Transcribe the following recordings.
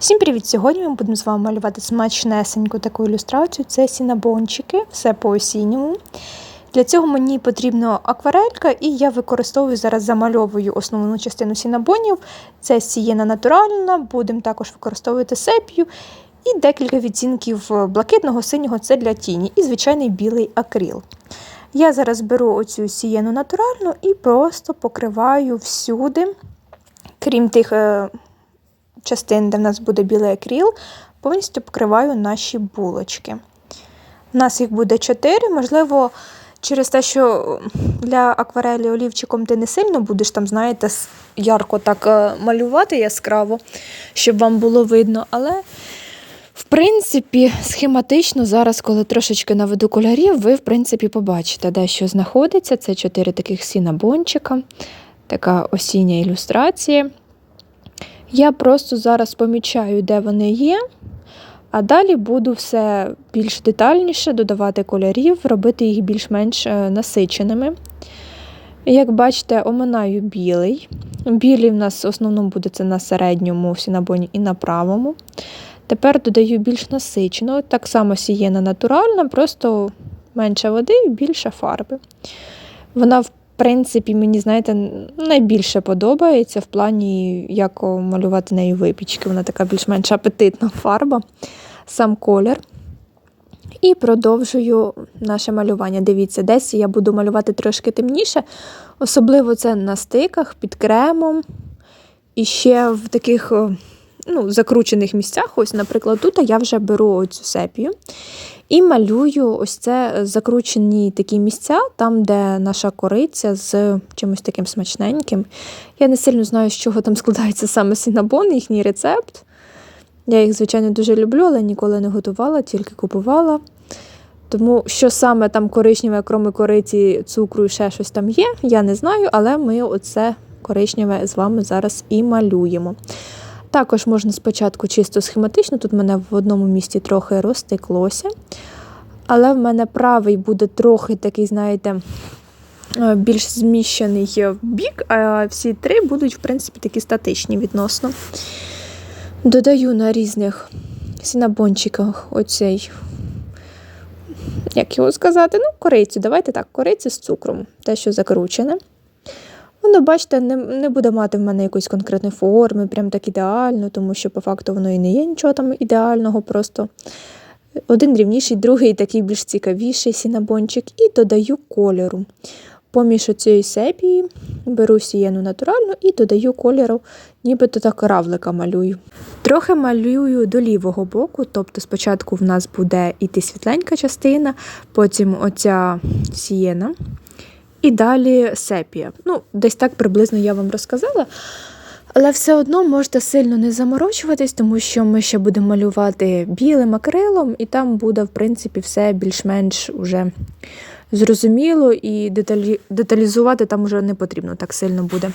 Всім привіт! Сьогодні ми будемо з вами малювати смачнесеньку таку ілюстрацію. Це сінабончики, все по осінньому. Для цього мені потрібна акварелька, і я використовую зараз замальовую основну частину сінабонів. Це сієна натуральна, будемо також використовувати сепію. І декілька відтінків блакитного, синього це для тіні, і звичайний білий акрил. Я зараз беру оцю сієну натуральну і просто покриваю всюди, крім тих е, частин, де в нас буде білий акріл, повністю покриваю наші булочки. У нас їх буде 4, можливо, через те, що для акварелі олівчиком ти не сильно будеш там, знаєте, ярко так е, малювати яскраво, щоб вам було видно. Але, в принципі, схематично, зараз, коли трошечки наведу кольорів, ви, в принципі, побачите, де що знаходиться. Це 4 таких сінабончика, така осіння ілюстрація. Я просто зараз помічаю, де вони є, а далі буду все більш детальніше додавати кольорів, робити їх більш-менш е, насиченими. Як бачите, оминаю білий. Білий в нас в основному буде це на середньому сінабоні і на правому. Тепер додаю більш насичену, так само сієна натуральна, просто менше води і більше фарби. Вона, в принципі, мені, знаєте, найбільше подобається в плані, як малювати нею випічки. Вона така більш-менш апетитна фарба, сам колір. І продовжую наше малювання. Дивіться, десь я буду малювати трошки темніше, особливо це на стиках під кремом. І ще в таких ну, закручених місцях, ось, наприклад, тут я вже беру цю сепію і малюю ось це закручені такі місця, там, де наша кориця з чимось таким смачненьким. Я не сильно знаю, з чого там складається саме синабон, їхній рецепт. Я їх, звичайно, дуже люблю, але ніколи не готувала, тільки купувала. Тому що саме там коричневе, кроме кориці, цукру і ще щось там є, я не знаю, але ми оце коричневе з вами зараз і малюємо. Також можна спочатку чисто схематично, тут в мене в одному місці трохи розтеклося. Але в мене правий буде трохи такий, знаєте, е, більш зміщений в бік, а всі три будуть, в принципі, такі статичні відносно. Додаю на різних сінабончиках оцей, як його сказати, ну, корицю. Давайте так, корицю з цукром, те, що закручене. Воно, бачите, не не буде мати в мене якоїсь конкретної форми, прям так ідеально, тому що по факту воно і не є нічого там ідеального. Просто один рівніший, другий такий більш цікавіший сінабончик, і додаю кольору. Поміж цієї сепії беру сієну натуральну і додаю кольору, нібито так равлика малюю. Трохи малюю до лівого боку, тобто спочатку в нас буде іти світленька частина, потім оця сієна. І далі сепія. Ну, десь так приблизно я вам розказала. Але все одно можете сильно не заморочуватись, тому що ми ще будемо малювати білим акрилом, і там буде, в принципі, все більш-менш уже зрозуміло, і деталі... деталізувати там вже не потрібно так сильно буде.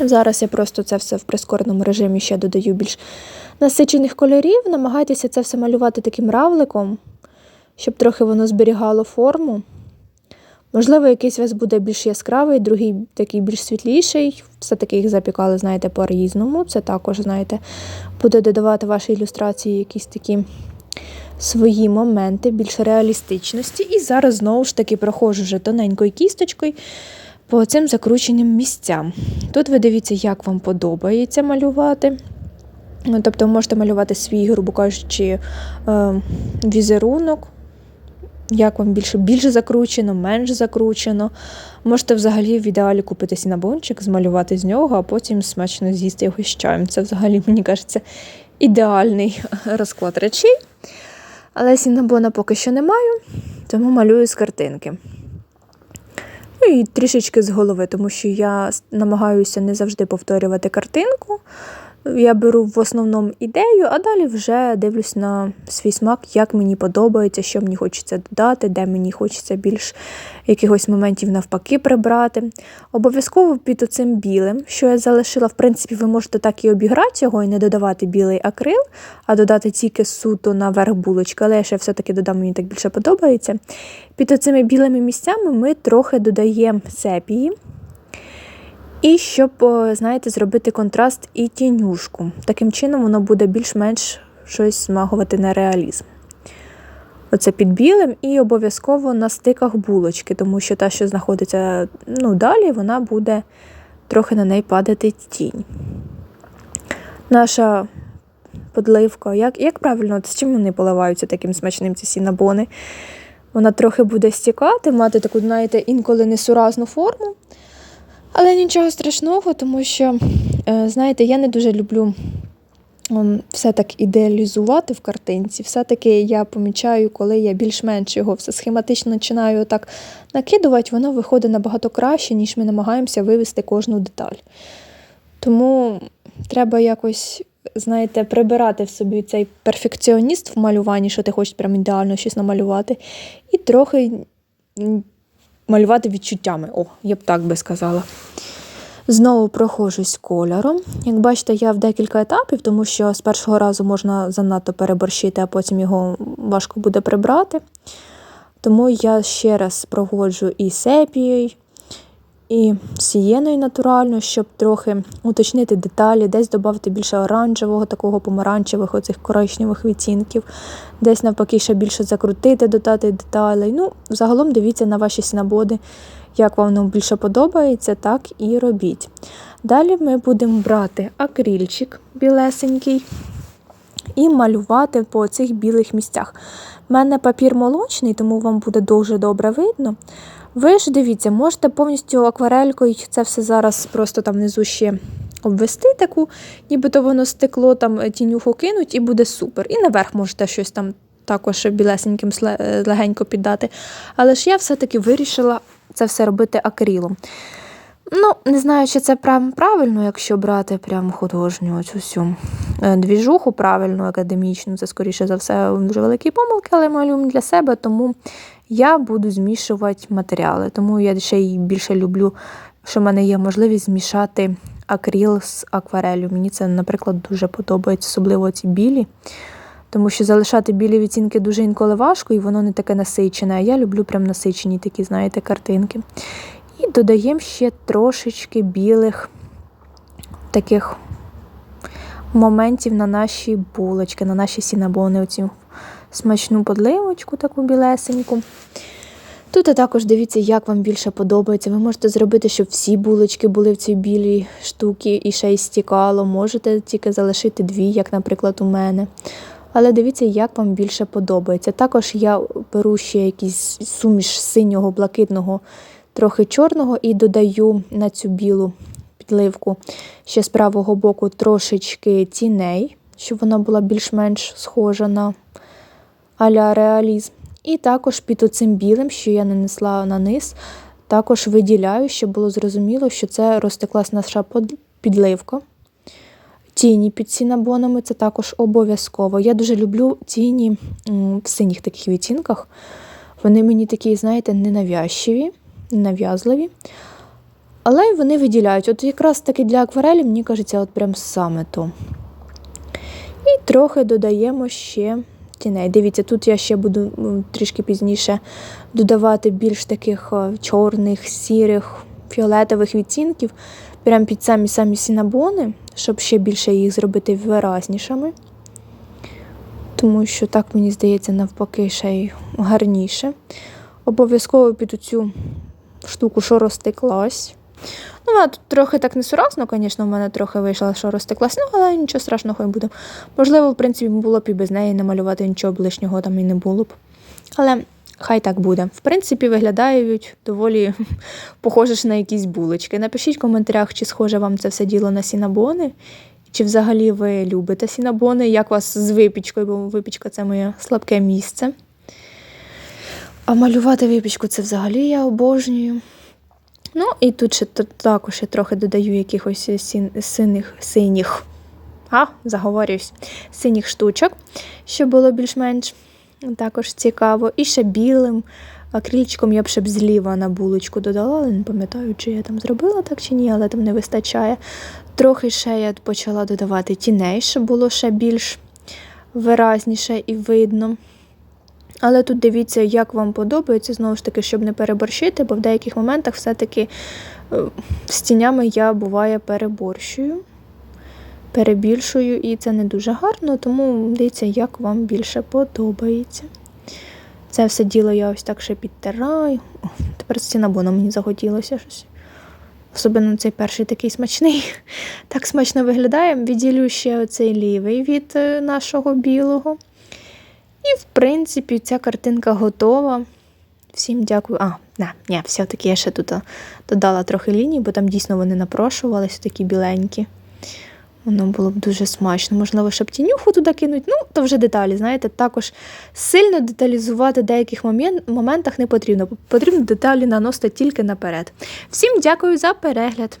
Зараз я просто це все в прискореному режимі ще додаю більш насичених кольорів. Намагайтеся це все малювати таким равликом, щоб трохи воно зберігало форму. Можливо, якийсь вас буде більш яскравий, другий такий більш світліший. Все-таки їх запікали, знаєте, по-різному. Це також, знаєте, буде додавати вашій ілюстрації якісь такі свої моменти, більш реалістичності. І зараз знову ж таки проходжу вже тоненькою кісточкою по цим закрученим місцям. Тут ви дивіться, як вам подобається малювати. Ну, тобто, ви можете малювати свій, грубо кажучи, е, візерунок як вам більше більше закручено, менш закручено. Можете взагалі в ідеалі купити сінабончик, змалювати з нього, а потім смачно з'їсти його з чаєм. Це взагалі, мені кажеться, ідеальний розклад речей. Але сінабона поки що не маю, тому малюю з картинки. Ну і трішечки з голови, тому що я намагаюся не завжди повторювати картинку. Я беру в основному ідею, а далі вже дивлюсь на свій смак, як мені подобається, що мені хочеться додати, де мені хочеться більш якихось моментів навпаки прибрати. Обов'язково під оцим білим, що я залишила, в принципі, ви можете так і обіграти його і не додавати білий акрил, а додати тільки суто на верх булочки, але я ще все-таки додам, мені так більше подобається. Під оцими білими місцями ми трохи додаємо сепії. І щоб, знаєте, зробити контраст і тінюшку. Таким чином воно буде більш-менш щось змагувати на реалізм. Оце під білим і обов'язково на стиках булочки, тому що та, що знаходиться ну, далі, вона буде трохи на неї падати тінь. Наша подливка, як як правильно, з чим вони поливаються таким смачним ці сінабони? Вона трохи буде стікати, мати таку, знаєте, інколи несуразну форму. Але нічого страшного, тому що, е, знаєте, я не дуже люблю все так ідеалізувати в картинці. Все-таки я помічаю, коли я більш-менш його все схематично починаю так накидувати, воно виходить набагато краще, ніж ми намагаємося вивести кожну деталь. Тому треба якось, знаєте, прибирати в собі цей перфекціоніст в малюванні, що ти хочеш прям ідеально щось намалювати, і трохи малювати відчуттями. О, я б так би сказала. Знову проходжусь кольором. Як бачите, я в декілька етапів, тому що з першого разу можна занадто переборщити, а потім його важко буде прибрати. Тому я ще раз проводжу і сепією, і сієною натурально, щоб трохи уточнити деталі, десь додати більше оранжевого, такого помаранчевих, оцих коричневих відтінків, десь навпаки ще більше закрутити, додати деталей. Ну, загалом дивіться на ваші сінабоди, як вам воно більше подобається, так і робіть. Далі ми будемо брати акрильчик білесенький і малювати по цих білих місцях. У мене папір молочний, тому вам буде дуже добре видно. Ви ж дивіться, можете повністю акварелькою це все зараз просто там внизу ще обвести таку, нібито воно стекло, там тінюху кинуть і буде супер. І наверх можете щось там також білесеньким сле- легенько піддати. Але ж я все-таки вирішила це все робити акрилом. Ну, не знаю, чи це прям правильно, якщо брати прям художню цю всю е, двіжуху правильну, академічну. Це, скоріше за все, дуже великі помилки, але малюємо для себе, тому я буду змішувати матеріали. Тому я ще й більше люблю, що в мене є можливість змішати акрил з акварелью. Мені це, наприклад, дуже подобається, особливо ці білі. Тому що залишати білі відтінки дуже інколи важко, і воно не таке насичене. А я люблю прям насичені такі, знаєте, картинки. І додаємо ще трошечки білих таких моментів на наші булочки, на наші сінабони, оцю смачну подливочку, таку білесеньку. Тут також дивіться, як вам більше подобається. Ви можете зробити, щоб всі булочки були в цій білій штуці і ще й стікало. Можете тільки залишити дві, як, наприклад, у мене. Але дивіться, як вам більше подобається. Також я беру ще якийсь суміш синього, блакитного, трохи чорного і додаю на цю білу підливку ще з правого боку трошечки тіней, щоб вона була більш-менш схожа на а-ля реалізм. І також під оцим білим, що я нанесла на низ, також виділяю, щоб було зрозуміло, що це розтеклась наша підливка. Тіні під сінабонами це також обов'язково. Я дуже люблю тіні в синіх таких відтінках. Вони мені такі, знаєте, ненавязчиві, ненав'язливі. Але вони виділяють. От якраз таки для акварелі, мені кажеться, от прям саме то. І трохи додаємо ще тіней. Дивіться, тут я ще буду трішки пізніше додавати більш таких е, чорних, сірих, фіолетових відтінків, прямо під самі самі сінабони, щоб ще більше їх зробити виразнішими. Тому що так, мені здається, навпаки, ще й гарніше. Обов'язково під оцю штуку, що розтеклась. Ну, вона тут трохи так несуразно, звісно, в мене трохи вийшло, що розтеклась, ну, але нічого страшного не буде. Можливо, в принципі, було б і без неї намалювати нічого ближнього там і не було б. Але хай так буде. В принципі, виглядають доволі похоже на якісь булочки. Напишіть в коментарях, чи схоже вам це все діло на сінабони, чи взагалі ви любите сінабони, як вас з випічкою, бо випічка це моє слабке місце. А малювати випічку це взагалі я обожнюю. Ну, і тут ще також я трохи додаю якихось сін, синих, синіх, а, заговорююсь, синіх штучок, щоб було більш-менш також цікаво. І ще білим акрильчиком я б ще б зліва на булочку додала, але не пам'ятаю, чи я там зробила так чи ні, але там не вистачає. Трохи ще я почала додавати тіней, щоб було ще більш виразніше і видно. Але тут дивіться, як вам подобається, знову ж таки, щоб не переборщити, бо в деяких моментах все-таки е, з тінями я буває переборщую, перебільшую, і це не дуже гарно, тому дивіться, як вам більше подобається. Це все діло я ось так ще підтираю. О, тепер з цінабоном мені захотілося щось. Особливо цей перший такий смачний. Так смачно виглядає. Відділю ще оцей лівий від е, нашого білого. І, в принципі, ця картинка готова. Всім дякую. А, не, ні, все-таки я ще тут додала трохи ліній, бо там дійсно вони напрошувалися, такі біленькі. Воно було б дуже смачно. Можливо, щоб тінюху туди кинуть. Ну, то вже деталі, знаєте, також сильно деталізувати в деяких моментах не потрібно. Потрібно деталі наносити тільки наперед. Всім дякую за перегляд.